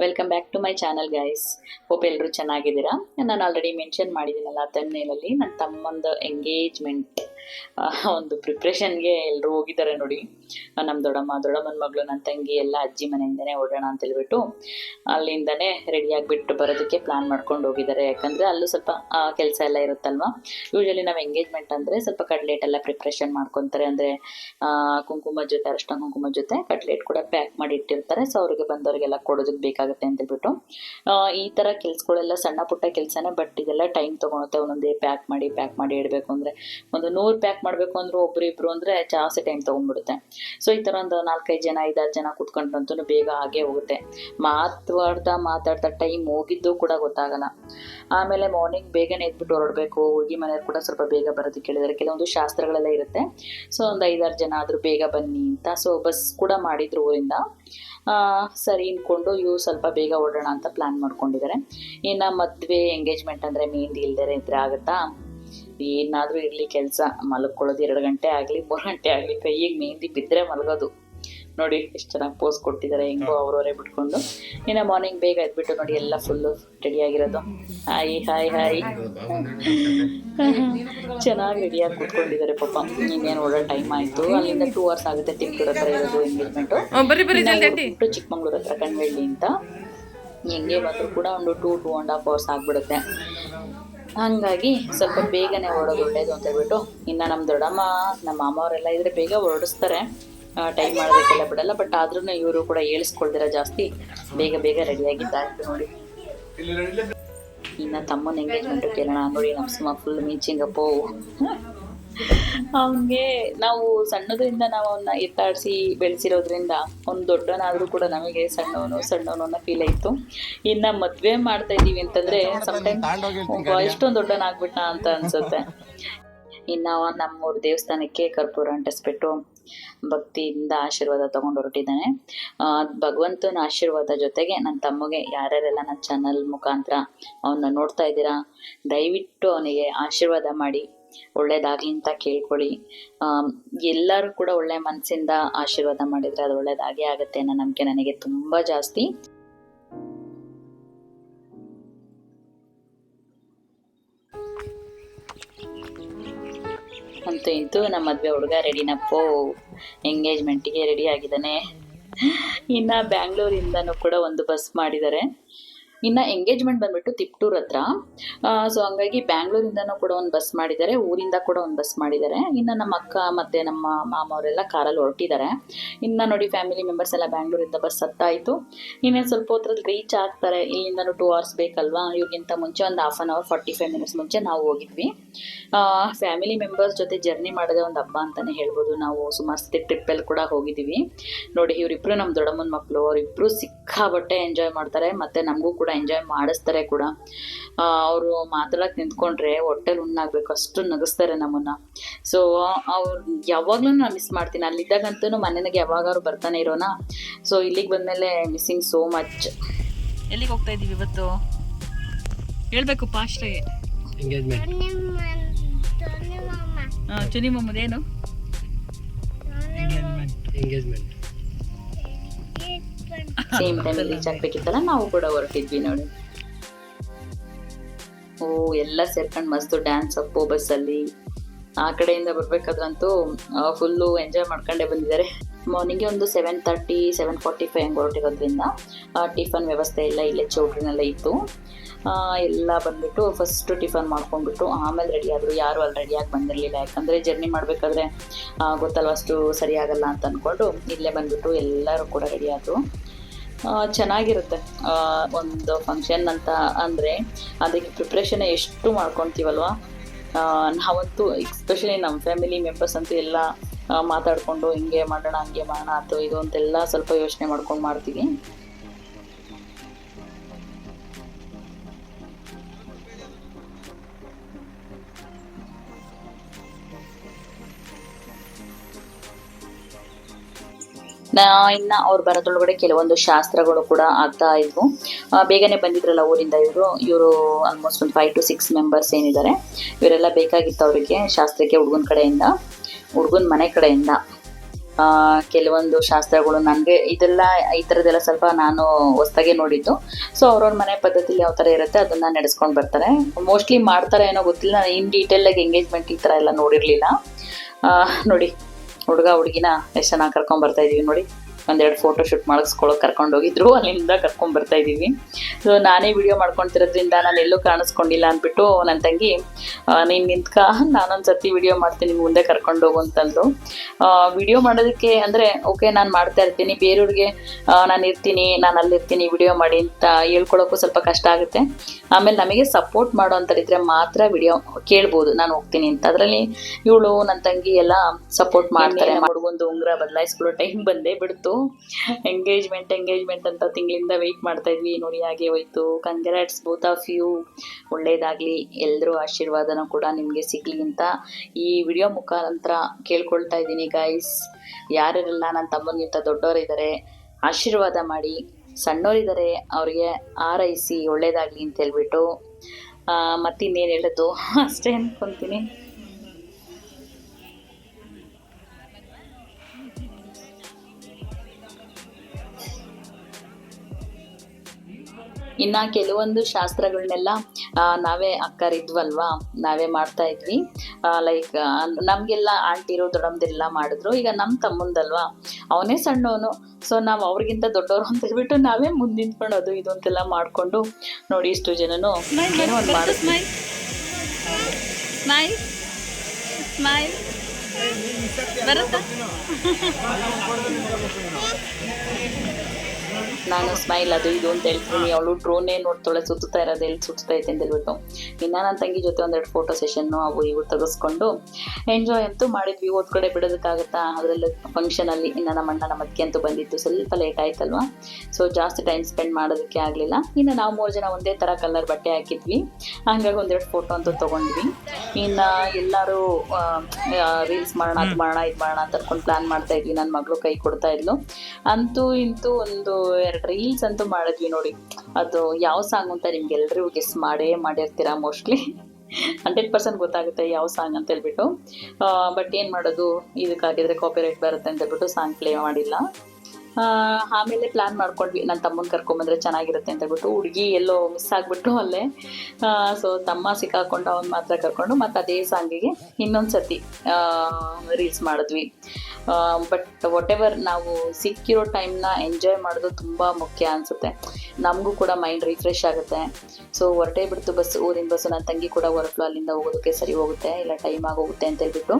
Welcome back to my channel guys hope ಎಲ್ಲರೂ ಚೆನ್ನಾಗಿದ್ದೀರಾ? ನಾನು ಆಲ್ರೆಡಿ ಮೆನ್ಷನ್ ಮಾಡಿದ್ದೀನಲ್ಲ ತನ್ನೇಲಲ್ಲಿ ನನ್ನ ತಮ್ಮಂದು ಎಂಗೇಜ್ಮೆಂಟ್ ಒಂದು ಪ್ರಿಪ್ರೇಷನ್ಗೆ ಎಲ್ಲರೂ ಹೋಗಿದ್ದಾರೆ ನೋಡಿ. ನಮ್ಮ ದೊಡ್ಡಮ್ಮ, ದೊಡ್ಡಮ್ಮನ ಮಗಳು ನನ್ನ ತಂಗಿ, ಎಲ್ಲ ಅಜ್ಜಿ ಮನೆಯಿಂದನೇ ಓಡೋಣ ಅಂತ ಹೇಳ್ಬಿಟ್ಟು ಅಲ್ಲಿಂದನೇ ರೆಡಿ ಆಗಿಬಿಟ್ಟು ಬರೋದಕ್ಕೆ ಪ್ಲಾನ್ ಮಾಡ್ಕೊಂಡು ಹೋಗಿದ್ದಾರೆ. ಯಾಕಂದರೆ ಅಲ್ಲೂ ಸ್ವಲ್ಪ ಕೆಲಸ ಎಲ್ಲ ಇರುತ್ತಲ್ವಾ? ಯೂಶಲಿ ನಾವು ಎಂಗೇಜ್ಮೆಂಟ್ ಅಂದರೆ ಸ್ವಲ್ಪ ಕಟ್ಲೇಟ್ ಎಲ್ಲ ಪ್ರಿಪ್ರೇಷನ್ ಮಾಡ್ಕೊತಾರೆ. ಅಂದರೆ ಕುಂಕುಮ ಜೊತೆ, ಅರಿಶಿನ ಕುಂಕುಮ ಜೊತೆ ಕಟ್ಲೇಟ್ ಕೂಡ ಪ್ಯಾಕ್ ಮಾಡಿ ಇಟ್ಟಿರ್ತಾರೆ. ಸೊ ಅವ್ರಿಗೆ ಬಂದವರಿಗೆಲ್ಲ ಕೊಡೋದಕ್ಕೆ ಬೇಕಾಗುತ್ತೆ ಅಂತ ಹೇಳ್ಬಿಟ್ಟು. ಈ ಥರ ಕೆಲಸಗಳೆಲ್ಲ ಸಣ್ಣ ಪುಟ್ಟ ಕೆಲಸನೇ ಬಟ್ ಇದೆಲ್ಲ ಟೈಮ್ ತೊಗೊಳುತ್ತೆ. ಒಂದೊಂದೇ ಪ್ಯಾಕ್ ಮಾಡಿ ಪ್ಯಾಕ್ ಮಾಡಿ ಇಡಬೇಕು. ಅಂದರೆ ಒಂದು ನೂರು ಪ್ಯಾಕ್ ಮಾಡಬೇಕು ಅಂದ್ರೆ ಒಬ್ರು ಇಬ್ರು ಅಂದರೆ ಜಾಸ್ತಿ ಟೈಮ್ ತೊಗೊಂಡ್ಬಿಡುತ್ತೆ. ಸೊ ಈ ಥರ ಒಂದು ನಾಲ್ಕೈದು ಜನ, ಐದಾರು ಜನ ಕೂತ್ಕೊಂಡ್ರಂತೂ ಬೇಗ ಹಾಗೆ ಹೋಗುತ್ತೆ. ಮಾತಾಡ್ತಾ ಮಾತಾಡ್ತಾ ಟೈಮ್ ಹೋಗಿದ್ದು ಕೂಡ ಗೊತ್ತಾಗಲ್ಲ. ಆಮೇಲೆ ಮಾರ್ನಿಂಗ್ ಬೇಗನೆ ಎದ್ಬಿಟ್ಟು ಹೊರಡಬೇಕು ಹುಡುಗಿ ಮನೆಯವ್ರು ಕೂಡ ಸ್ವಲ್ಪ ಬೇಗ ಬರೋದಕ್ಕೆ ಕೇಳಿದಾರೆ. ಕೆಲವೊಂದು ಶಾಸ್ತ್ರಗಳೆಲ್ಲ ಇರುತ್ತೆ. ಸೊ ಒಂದು ಐದಾರು ಜನ ಆದರೂ ಬೇಗ ಬನ್ನಿ ಅಂತ. ಸೊ ಬಸ್ ಕೂಡ ಮಾಡಿದ್ರು ಊರಿಂದ. ಸರಿ ಅಂದ್ಕೊಂಡು ಇವು ಸ್ವಲ್ಪ ಬೇಗ ಓಡೋಣ ಅಂತ ಪ್ಲ್ಯಾನ್ ಮಾಡ್ಕೊಂಡಿದ್ದಾರೆ. ಇನ್ನು ಮದುವೆ ಎಂಗೇಜ್ಮೆಂಟ್ ಅಂದರೆ ಮೆಹಂದಿ ಇಲ್ದೇ ಇದ್ರೆ ಆಗುತ್ತಾ? ಏನಾದರೂ ಇರಲಿ ಕೆಲಸ ಮಲ್ಕೊಳ್ಳೋದು ಎರಡು ಗಂಟೆ ಆಗಲಿ ಮೂರು ಗಂಟೆ ಆಗಲಿ ಕೈಯಿಗೆ ಮೆಹಂದಿ ಬಿದ್ದರೆ ಮಲಗೋದು. ನೋಡಿ ಎಷ್ಟು ಚೆನ್ನಾಗಿ ಪೋಸ್ ಕೊಟ್ಟಿದ್ದಾರೆ ಹೆಂಗೋ ಅವ್ರವರೇ ಬಿಟ್ಕೊಂಡು. ಇನ್ನು ಮಾರ್ನಿಂಗ್ ಬೇಗ ಎದ್ಬಿಟ್ಟು ನೋಡಿ ಎಲ್ಲ ಫುಲ್ಲು ರೆಡಿಯಾಗಿರೋದು ಹಾಯ್ ಹಾಯ್ ಹಾಯ್ ಚೆನ್ನಾಗಿ ರೆಡಿಯಾಗಿ ಕೂತ್ಕೊಂಡಿದ್ದಾರೆ ಪಾಪ. ಇನ್ನೇನು ಓಡೋ ಟೈಮ್ ಆಯಿತು. ಅಲ್ಲಿಂದ ಟೂ ಅವರ್ಸ್ ಆಗುತ್ತೆ ತಿಂಗಳ ಹತ್ರ ಇರೋದು ಎಂಗೇಜ್ಮೆಂಟು ಚಿಕ್ಕಮಂಗ್ಳೂರ್ ಹತ್ರ ಕಣ್ವೆಳ್ಳಿ ಅಂತ. ಹೆಂಗೆ ಬಂದರೂ ಕೂಡ ಒಂದು two two and half hours ಆಗಿಬಿಡುತ್ತೆ. ಹಾಗಾಗಿ ಸ್ವಲ್ಪ ಬೇಗನೆ ಹೊರಡೋದು ಒಳ್ಳೇದು ಅಂತ ಹೇಳ್ಬಿಟ್ಟು ಇನ್ನು ನಮ್ಮ ದೊಡ್ಡಮ್ಮ, ನಮ್ಮ ಮಾಮ ಅವರೆಲ್ಲ ಇದ್ರೆ ಬೇಗ ಹೊರಡಿಸ್ತಾರೆ ಟೈಮ್ ಮಾಡೋದಕ್ಕೆಲ್ಲ ಬಿಡಲ್ಲ ಬಟ್ ಆದ್ರೂ ಇವರು ಕೂಡ ಹೇಳಿಸ್ಕೊಳ್ದಿರ ಜಾಸ್ತಿ. ಬೇಗ ಬೇಗ ರೆಡಿಯಾಗಿದ್ದಾಯ್ತು ನೋಡಿ. ಇನ್ನು ತಮ್ಮನ ಎಂಗೇಜ್ಮೆಂಟು ಕೇಳೋಣ ನೋಡಿ ನಮ್ಮ ಸುಮ್ಮ ಫುಲ್ ಮೀಚಿಂಗಪ್ಪೋ ಅವನಿಗೆ ನಾವು ಸಣ್ಣದ್ರಿಂದ ನಾವು ಅವನ್ನ ಎತ್ತಾಡಿಸಿ ಬೆಳೆಸಿರೋದ್ರಿಂದ ಅವ್ನು ದೊಡ್ಡವನಾದ್ರೂ ಕೂಡ ನಮಗೆ ಸಣ್ಣವನು ಸಣ್ಣವನು ಅನ್ನೋ ಫೀಲ್ ಆಯ್ತು. ಇನ್ನ ಮದುವೆ ಮಾಡ್ತಾ ಇದ್ದೀವಿ ಅಂತಂದ್ರೆ ಎಷ್ಟೊಂದ್ ಇಷ್ಟೊಂದು ದೊಡ್ಡವನಾಗ್ಬಿಟ್ಟ ಅಂತ ಅನ್ಸುತ್ತೆ. ಇನ್ನ ಅವ ನಮ್ಮೂರ ದೇವಸ್ಥಾನಕ್ಕೆ ಕರ್ಪೂರ ಅಂಟಿಸ್ಬಿಟ್ಟು ಭಕ್ತಿಯಿಂದ ಆಶೀರ್ವಾದ ತಗೊಂಡು ಹೊರಟಿದ್ದಾನೆ. ಆ, ಭಗವಂತನ ಆಶೀರ್ವಾದ ಜೊತೆಗೆ ನನ್ನ ತಮ್ಮಗೆ ಯಾರ್ಯಾರೆಲ್ಲ ನನ್ನ ಚಾನಲ್ ಮುಖಾಂತರ ಅವನ್ನ ನೋಡ್ತಾ ಇದ್ದೀರಾ ದಯವಿಟ್ಟು ಅವನಿಗೆ ಆಶೀರ್ವಾದ ಮಾಡಿ. ಒಳ್ಳೇದಾಗ್ಲಿ ಅಂತ ಕೇಳ್ಕೊಳ್ಳಿ. ಎಲ್ಲರೂ ಕೂಡ ಒಳ್ಳೆ ಮನಸ್ಸಿಂದ ಆಶೀರ್ವಾದ ಮಾಡಿದರೆ ಅದು ಒಳ್ಳೇದಾಗೇ ಆಗುತ್ತೆ ಅನ್ನೋ ನಂಬಿಕೆ ನನಗೆ ತುಂಬ ಜಾಸ್ತಿ. ಅಂತೂ ಇಂತೂ ನಮ್ಮ ಮದುವೆ ಹುಡುಗ ರೆಡಿನಪ್ಪೋ ಎಂಗೇಜ್ಮೆಂಟಿಗೆ ರೆಡಿ ಆಗಿದ್ದಾನೆ. ಇನ್ನು ಬ್ಯಾಂಗ್ಳೂರಿಂದನೂ ಕೂಡ ಒಂದು ಬಸ್ ಮಾಡಿದ್ದಾರೆ ಇನ್ನು ಎಂಗೇಜ್ಮೆಂಟ್ ಬಂದ್ಬಿಟ್ಟು ತಿಪ್ಟೂರ್ ಹತ್ರ. ಸೊ ಹಂಗಾಗಿ ಬ್ಯಾಂಗ್ಳೂರಿಂದನೂ ಕೂಡ ಒಂದು ಬಸ್ ಮಾಡಿದ್ದಾರೆ, ಊರಿಂದ ಕೂಡ ಒಂದು ಬಸ್ ಮಾಡಿದ್ದಾರೆ. ಇನ್ನು ನಮ್ಮ ಅಕ್ಕ ಮತ್ತು ನಮ್ಮ ಮಾಮವರೆಲ್ಲ ಕಾರಲ್ಲಿ ಹೊರಟಿದ್ದಾರೆ. ಇನ್ನು ನೋಡಿ ಫ್ಯಾಮಿಲಿ ಮೆಂಬರ್ಸ್ ಎಲ್ಲ ಬ್ಯಾಂಗ್ಳೂರಿಂದ ಬಸ್ ಹತ್ತಾಯಿತು. ಇನ್ನೇನು ಸ್ವಲ್ಪ ಹೊತ್ರಲ್ಲಿ ರೀಚ್ ಆಗ್ತಾರೆ. ಇಲ್ಲಿಂದನೂ ಟೂ ಅವರ್ಸ್ ಬೇಕಲ್ವಾ? ಇವ್ರಿಗಿಂತ ಮುಂಚೆ ಒಂದು half an hour forty five minutes ಮುಂಚೆ ನಾವು ಹೋಗಿದ್ವಿ. ಫ್ಯಾಮಿಲಿ ಮೆಂಬರ್ಸ್ ಜೊತೆ ಜರ್ನಿ ಮಾಡೋದೇ ಒಂದು ಹಬ್ಬ ಅಂತಲೇ ಹೇಳ್ಬೋದು. ನಾವು ಸುಮಾರು ಸತಿ ಟ್ರಿಪ್ಪಲ್ಲಿ ಕೂಡ ಹೋಗಿದ್ದೀವಿ. ನೋಡಿ ಇವರಿಬ್ಬರು ನಮ್ಮ ದೊಡ್ಡಮ್ಮನ ಮಕ್ಕಳು ಅವರಿಬ್ಬರು ಸಿಕ್ಕಾಬಟ್ಟೆ ಎಂಜಾಯ್ ಮಾಡ್ತಾರೆ. ಮತ್ತು ನಮಗೂ ಕೂಡ ಎಂಜಾಯ್ ಮಾಡಿಸ್ತಾರೆ ಕೂಡ. ಅವರು ಮಾತಾಡೋಕೆ ನಿಂತ್ಕೊಂಡ್ರೆ ಹೊಟ್ಟೆಲಿ ಉಣ್ಣಾಗ್ಬೇಕು ಅಷ್ಟು ನಗಿಸ್ತಾರೆ ನಮ್ಮನ್ನು. ಸೊ ಅವ್ರು ಯಾವಾಗಲೂ ನಾನು ಮಿಸ್ ಮಾಡ್ತೀನಿ. ಅಲ್ಲಿದ್ದಾಗಂತೂ ಮನೆಗೆ ಯಾವಾಗಾದ್ರು ಬರ್ತಾನೆ ಇರೋಣ ಸೊ ಇಲ್ಲಿಗೆ ಬಂದಮೇಲೆ ಮಿಸ್ಸಿಂಗ್ ಸೋ ಮಚ್ ಎಲ್ಲಿಗೆ ಹೋಗ್ತಾ ಇದೀವಿ ಇವತ್ತು? ಹೇಳ್ಬೇಕು ಪಾಸ್ಟ್ ಚುನಿ ಮೊಮ್ಮದೇನು ಎಂಗೇಜ್ಮೆಂಟ್ ಸೇಮ್ ಟೈಮ್ ರೀಚ್ ಆಗ್ಬೇಕಿತ್ತಲ್ಲ, ನಾವು ಕೂಡ ಹೊರಟಿದ್ವಿ ನೋಡಿ. ಓ, ಎಲ್ಲ ಸೇರ್ಕೊಂಡು ಮಸ್ತು ಡ್ಯಾನ್ಸ್ ಅಪ್ಪು ಬಸ್ಸಲ್ಲಿ ಆ ಕಡೆಯಿಂದ ಬರ್ಬೇಕಾದ್ರಂತೂ ಫುಲ್ಲು ಎಂಜಾಯ್ ಮಾಡ್ಕೊಂಡೇ ಬಂದಿದ್ದಾರೆ. ಮಾರ್ನಿಂಗ್ಗೆ ಒಂದು seven thirty seven forty five ಹಂಗೆ ಹೊರಟಿರೋದ್ರಿಂದ ಟಿಫನ್ ವ್ಯವಸ್ಥೆ ಎಲ್ಲ ಇಲ್ಲೇ ಚೌಟ್ರಿನೆಲ್ಲ ಇತ್ತು. ಎಲ್ಲ ಬಂದ್ಬಿಟ್ಟು ಫಸ್ಟ್ ಟಿಫನ್ ಮಾಡ್ಕೊಂಡ್ಬಿಟ್ಟು, ಆಮೇಲೆ ರೆಡಿ ಆದರು ಯಾರು ಅಲ್ಲಿ ರೆಡಿಯಾಗಿ ಬಂದಿರಲಿಲ್ಲ. ಯಾಕಂದರೆ ಜರ್ನಿ ಮಾಡಬೇಕಾದ್ರೆ ಗೊತ್ತಲ್ವ ಅಷ್ಟು ಸರಿಯಾಗಲ್ಲ ಅಂತ ಅಂದ್ಕೊಂಡು ಇಲ್ಲೇ ಬಂದ್ಬಿಟ್ಟು ಎಲ್ಲರೂ ಕೂಡ ರೆಡಿ ಆದರು. ಚೆನ್ನಾಗಿರುತ್ತೆ. ಒಂದು ಫಂಕ್ಷನ್ ಅಂತ ಅಂದರೆ ಅದಕ್ಕೆ ಪ್ರಿಪ್ರೇಷನ್ ಎಷ್ಟು ಮಾಡ್ಕೊತೀವಲ್ವ? ನಾವಂತೂ ಎಸ್ಪೆಷಲಿ ನಮ್ಮ ಫ್ಯಾಮಿಲಿ ಮೆಂಬರ್ಸ್ ಅಂತೂ ಎಲ್ಲ ಮಾತಾಡಿಕೊಂಡು ಹಿಂಗೆ ಮಾಡೋಣ, ಹಂಗೆ ಮಾಡೋಣ ಅಥವಾ ಇದು ಅಂತೆಲ್ಲ ಸ್ವಲ್ಪ ಯೋಚನೆ ಮಾಡ್ಕೊಂಡು ಮಾಡ್ತೀವಿ. ಇನ್ನು ಅವ್ರು ಬರೋದ್ರೊಳಗಡೆ ಕೆಲವೊಂದು ಶಾಸ್ತ್ರಗಳು ಕೂಡ ಆಗ್ತಾ ಇದ್ವು. ಬೇಗನೆ ಬಂದಿದ್ರಲ್ಲ ಊರಿಂದ ಇವರು. ಇವರು ಆಲ್ಮೋಸ್ಟ್ ಒಂದು ಫೈವ್ ಟು ಸಿಕ್ಸ್ ಮೆಂಬರ್ಸ್ ಏನಿದ್ದಾರೆ ಇವರೆಲ್ಲ ಬೇಕಾಗಿತ್ತು ಅವರಿಗೆ ಶಾಸ್ತ್ರಕ್ಕೆ ಹುಡುಗನ ಕಡೆಯಿಂದ, ಹುಡುಗನ ಮನೆ ಕಡೆಯಿಂದ. ಕೆಲವೊಂದು ಶಾಸ್ತ್ರಗಳು ನನಗೆ ಇದೆಲ್ಲ, ಈ ಥರದ್ದೆಲ್ಲ ಸ್ವಲ್ಪ ನಾನು ಹೊಸ್ದಾಗೆ ನೋಡಿದ್ದು. ಸೊ ಅವ್ರವ್ರ ಮನೆ ಪದ್ಧತಿಲಿ ಯಾವ ಥರ ಇರುತ್ತೆ ಅದನ್ನ ನಡೆಸ್ಕೊಂಡು ಬರ್ತಾರೆ. ಮೋಸ್ಟ್ಲಿ ಮಾಡ್ತಾರೆ ಏನೋ ಗೊತ್ತಿಲ್ಲ. ನಾನು ಇನ್ ಡೀಟೇಲಾಗಿ ಎಂಗೇಜ್ಮೆಂಟ್ ಈ ಥರ ಎಲ್ಲ ನೋಡಿರಲಿಲ್ಲ. ನೋಡಿ. ಹುಡುಗ ಹುಡುಗಿನ ಎಷ್ಟು ಚೆನ್ನಾಗಿ ಕರ್ಕೊಂಡ್ ಬರ್ತಾ ಇದೀವಿ ನೋಡಿ. ಒಂದೆರಡು ಫೋಟೋ ಶೂಟ್ ಮಾಡಿಸ್ಕೊಳ್ಳೋಕೆ ಕರ್ಕೊಂಡು ಹೋಗಿದ್ರು. ಅಲ್ಲಿಂದ ಕರ್ಕೊಂಡ್ ಬರ್ತಾ ಇದೀವಿ ಸೊ ನಾನೇ ವಿಡಿಯೋ ಮಾಡ್ಕೊಂತಿರೋದ್ರಿಂದ ನಾನು ಎಲ್ಲೂ ಕಾಣಿಸ್ಕೊಂಡಿಲ್ಲ ಅಂದ್ಬಿಟ್ಟು ನನ್ನ ತಂಗಿ ನೀನ್ ನಿಂತ್ಕ. ನಾನೊಂದು ವಿಡಿಯೋ ಮಾಡ್ತೀನಿ ಮುಂದೆ ಕರ್ಕೊಂಡು ಹೋಗು ಅಂತಂದು ವಿಡಿಯೋ ಮಾಡೋದಕ್ಕೆ ಅಂದ್ರೆ ಓಕೆ ನಾನು ಮಾಡ್ತಾ ಇರ್ತೀನಿ. ಬೇರೆಯವ್ರಿಗೆ ನಾನು ಇರ್ತೀನಿ. ನಾನು ಅಲ್ಲಿರ್ತೀನಿ. ವಿಡಿಯೋ ಮಾಡಿ ಅಂತ ಹೇಳ್ಕೊಳಕ್ಕೂ ಸ್ವಲ್ಪ ಕಷ್ಟ ಆಗುತ್ತೆ. ಆಮೇಲೆ ನಮಗೆ ಸಪೋರ್ಟ್ ಮಾಡೋ ಇದ್ರೆ ಮಾತ್ರ ವಿಡಿಯೋ ಕೇಳ್ಬೋದು. ನಾನು ಹೋಗ್ತೀನಿ ಅಂತ. ಅದರಲ್ಲಿ ಇವಳು ನನ್ನ ತಂಗಿ ಎಲ್ಲ ಸಪೋರ್ಟ್ ಮಾಡ್ತಾರೆ. ಹುಡುಗೊಂದು ಉಂಗ್ರ ಬದಲಾಯಿಸ್ಕೊಳ್ಳೋ ಟೈಮ್ ಬಂದೇ ಬಿಡ್ತು. ಎಂಗೇಜ್ಮೆಂಟ್ ಎಂಗೇಜ್ಮೆಂಟ್ ಅಂತ ತಿಂಗಳಿಂದ ವೆಯ್ಟ್ ಮಾಡ್ತಾ ಇದ್ವಿ. ನೋಡಿ ಹಾಗೆ ಹೋಯ್ತು. ಕಂಗ್ರಾಟ್ಸ್ ಬೋತ್ ಆಫ್ ಯು ಒಳ್ಳೇದಾಗ್ಲಿ. ಎಲ್ಲರೂ ಆಶೀರ್ವಾದನ ಕೂಡ ನಿಮಗೆ ಸಿಗ್ಲಿ ಅಂತ ಈ ವಿಡಿಯೋ ಮುಖಾಂತರ ಕೇಳ್ಕೊಳ್ತಾ ಇದ್ದೀನಿ ಗೈಸ್ ಯಾರಿರಲ್ಲ ನನ್ನ ತಮ್ಮನಿಗಿಂತ ದೊಡ್ಡವರಿದ್ದಾರೆ ಆಶೀರ್ವಾದ ಮಾಡಿ. ಸಣ್ಣವರಿದ್ದಾರೆ ಅವರಿಗೆ ಆರೈಸಿ ಒಳ್ಳೇದಾಗ್ಲಿ ಅಂತ ಹೇಳ್ಬಿಟ್ಟು. ಮತ್ತಿನ್ನೇನು ಹೇಳೋದು? ಅಷ್ಟೇ ಅನ್ಕೊಂತೀನಿ. ಇನ್ನು ಕೆಲವೊಂದು ಶಾಸ್ತ್ರಗಳನ್ನೆಲ್ಲ ಆ, ನಾವೇ ಅಕ್ಕರಿದ್ವಲ್ವಾ? ನಾವೇ ಮಾಡ್ತಾ ಇದ್ವಿ. ಲೈಕ್ ನಮಗೆಲ್ಲ ಆಂಟಿರು ದೊಡ್ಡಮ್ದೆಲ್ಲ ಮಾಡಿದ್ರು. ಈಗ ನಮ್ಮ ತಮ್ಮಂದಲ್ವಾ? ಅವನೇ ಸಣ್ಣವನು. ಸೊ ನಾವು ಅವ್ರಿಗಿಂತ ದೊಡ್ಡವರು ಅಂತ ಹೇಳ್ಬಿಟ್ಟು ನಾವೇ ಮುಂದೆ ನಿಂತ್ಕೊಂಡು ಅದು ಇದು ಅಂತೆಲ್ಲ ಮಾಡ್ಕೊಂಡು ನೋಡಿ ಇಷ್ಟು ಜನನು ಏನೋ ಒಂದು ಮಾಡಿದ್ವಿ ಸ್ಮೈಲ್ ಸ್ಮೈಲ್ ಸ್ಮೈಲ್ ಬರುತ್ತಾ? ನಾನು ಸ್ಮೈಲ್ ಅದು ಇದು ಅಂತ ಹೇಳ್ತೀನಿ. ಅವಳು ಡ್ರೋನೇ ನೋಡ್ತಾಳೆ ಸುತ್ತಾ ಇರೋದು ಎಲ್ಲಿ ಸುತ್ತಾ ಐತೆ ಅಂತ ಹೇಳ್ಬಿಟ್ಟು. ಇನ್ನು ನನ್ನ ತಂಗಿ ಜೊತೆ ಒಂದೆರಡು ಫೋಟೋ ಸೆಷನ್ನು ಅವು ಇವು ತೆಗೆಸ್ಕೊಂಡು ಎಂಜಾಯ್ ಅಂತೂ ಮಾಡಿದ್ವಿ. ಓದ್ ಕಡೆ ಬಿಡೋದಕ್ಕಾಗತ್ತಾ? ಅದರಲ್ಲಿ ಫಂಕ್ಷನಲ್ಲಿ ಇನ್ನು ನಮ್ಮ ಅಣ್ಣ ನಮ್ಮ ಅತ್ತಿಗೆ ಅಂತೂ ಬಂದಿತ್ತು ಸ್ವಲ್ಪ ಲೇಟ್ ಆಯ್ತಲ್ವಾ? ಸೊ ಜಾಸ್ತಿ ಟೈಮ್ ಸ್ಪೆಂಡ್ ಮಾಡೋದಕ್ಕೆ ಆಗಲಿಲ್ಲ. ಇನ್ನು ನಾವು ಮೂರು ಜನ ಒಂದೇ ಥರ ಕಲರ್ ಬಟ್ಟೆ ಹಾಕಿದ್ವಿ. ಹಂಗಾಗಿ ಒಂದೆರಡು ಫೋಟೋ ಅಂತೂ ತೊಗೊಂಡ್ವಿ. ಇನ್ನು ಎಲ್ಲರೂ ರೀಲ್ಸ್ ಮಾಡೋಣ, ಅದು ಮಾಡೋಣ, ಇದು ಮಾಡೋಣ ಅಂತ ಅನ್ಕೊಂಡು ಪ್ಲ್ಯಾನ್ ಮಾಡ್ತಾ ಇದ್ವಿ. ನನ್ನ ಮಗಳು ಕೈ ಕೊಡ್ತಾ ಇದ್ಲು. ಅಂತೂ ಇಂತೂ ಒಂದು ಎರಡು ರೀಲ್ಸ್ ಅಂತೂ ಮಾಡಿದ್ವಿ ನೋಡಿ. ಅದು ಯಾವ ಸಾಂಗ್ ಅಂತ ನಿಮ್ಗೆಲ್ರಿಗೂ ಗೆಸ್ ಮಾಡೇ ಮಾಡಿರ್ತೀರಾ ಮೋಸ್ಟ್ಲಿ ಹಂಡ್ರೆಡ್ ಪರ್ಸೆಂಟ್ ಗೊತ್ತಾಗುತ್ತೆ ಯಾವ ಸಾಂಗ್ ಅಂತ ಹೇಳ್ಬಿಟ್ಟು. ಬಟ್ ಏನು ಮಾಡೋದು? ಇದಕ್ಕಾಗಿದ್ರೆ ಕಾಪಿರೈಟ್ ಬರುತ್ತೆ ಅಂತ ಹೇಳ್ಬಿಟ್ಟು ಸಾಂಗ್ ಪ್ಲೇ ಮಾಡಿಲ್ಲ. ಆಮೇಲೆ ಪ್ಲ್ಯಾನ್ ಮಾಡ್ಕೊಂಡ್ವಿ. ನನ್ನ ತಮ್ಮನ ಕರ್ಕೊಂಬಂದ್ರೆ ಚೆನ್ನಾಗಿರುತ್ತೆ ಅಂತ ಹೇಳ್ಬಿಟ್ಟು ಹುಡುಗಿ ಎಲ್ಲೋ ಮಿಸ್ ಆಗಿಬಿಟ್ಟು ಅಲ್ಲೇ. ಸೊ ತಮ್ಮ ಸಿಕ್ಕಾಕೊಂಡು ಅವ್ನು ಮಾತ್ರ ಕರ್ಕೊಂಡು ಮತ್ತು ಅದೇ ಸಾಂಗಿಗೆ ಇನ್ನೊಂದು ಸತಿ ರೀಲ್ಸ್ ಮಾಡಿದ್ವಿ. ಬಟ್ ವಾಟ್ ಎವರ್ ನಾವು ಸಿಕ್ಕಿರೋ ಟೈಮ್ನ ಎಂಜಾಯ್ ಮಾಡೋದು ತುಂಬ ಮುಖ್ಯ ಅನಿಸುತ್ತೆ. ನಮಗೂ ಕೂಡ ಮೈಂಡ್ ರಿಫ್ರೆಶ್ ಆಗುತ್ತೆ. ಸೊ ಹೊರಟೇ ಬಿಡ್ತು ಬಸ್, ಊರಿನ ಬಸ್ಸು ನನ್ನ ತಂಗಿ ಕೂಡ ಹೊರಟು ಅಲ್ಲಿಂದ ಹೋಗೋದಕ್ಕೆ ಸರಿ ಹೋಗುತ್ತೆ. ಇಲ್ಲ ಟೈಮ್ ಆಗೋಗುತ್ತೆ ಅಂತ ಹೇಳ್ಬಿಟ್ಟು.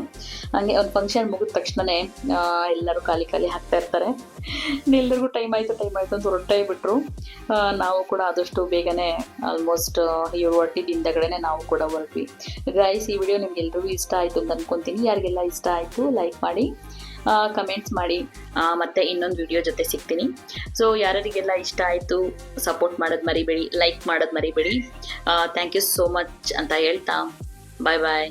ಹಂಗೆ ಒಂದು ಫಂಕ್ಷನ್ ಮುಗಿದ ತಕ್ಷಣವೇ ಎಲ್ಲರೂ ಖಾಲಿ ಖಾಲಿ ಹಾಕ್ತಾ ಇರ್ತಾರೆ. ಎಲ್ಲರಿಗೂ ಟೈಮ್ ಆಯಿತು ಟೈಮ್ ಆಯಿತು ಅಂತ ಹೊರಟೇ ಬಿಟ್ರು. ನಾವು ಕೂಡ ಆದಷ್ಟು ಬೇಗನೆ ಆಲ್ಮೋಸ್ಟ್ ಏಳು ಹೊಟ್ಟಿ ಹಿಂದಗಡೆನೆ ನಾವು ಕೂಡ ಹೊರಟ್ವಿ. ಗೈಸ್ ಈ ವಿಡಿಯೋ ನಿಮ್ಗೆ ಎಲ್ರಿಗೂ ಇಷ್ಟ ಆಯಿತು ಅಂತ ಅನ್ಕೊಂತೀನಿ. ಯಾರಿಗೆಲ್ಲ ಇಷ್ಟ ಆಯಿತು ಲೈಕ್ ಮಾಡಿ ಕಮೆಂಟ್ಸ್ ಮಾಡಿ. ಮತ್ತೆ ಇನ್ನೊಂದು ವಿಡಿಯೋ ಜೊತೆ ಸಿಗ್ತೀನಿ. ಸೊ ಯಾರ್ಯಾರಿಗೆಲ್ಲ ಇಷ್ಟ ಆಯಿತು ಸಪೋರ್ಟ್ ಮಾಡೋದು ಮರಿಬೇಡಿ ಲೈಕ್ ಮಾಡೋದು ಮರಿಬೇಡಿ. ಥ್ಯಾಂಕ್ ಯು ಸೋ ಮಚ್ ಅಂತ ಹೇಳ್ತಾ. ಬಾಯ್ ಬಾಯ್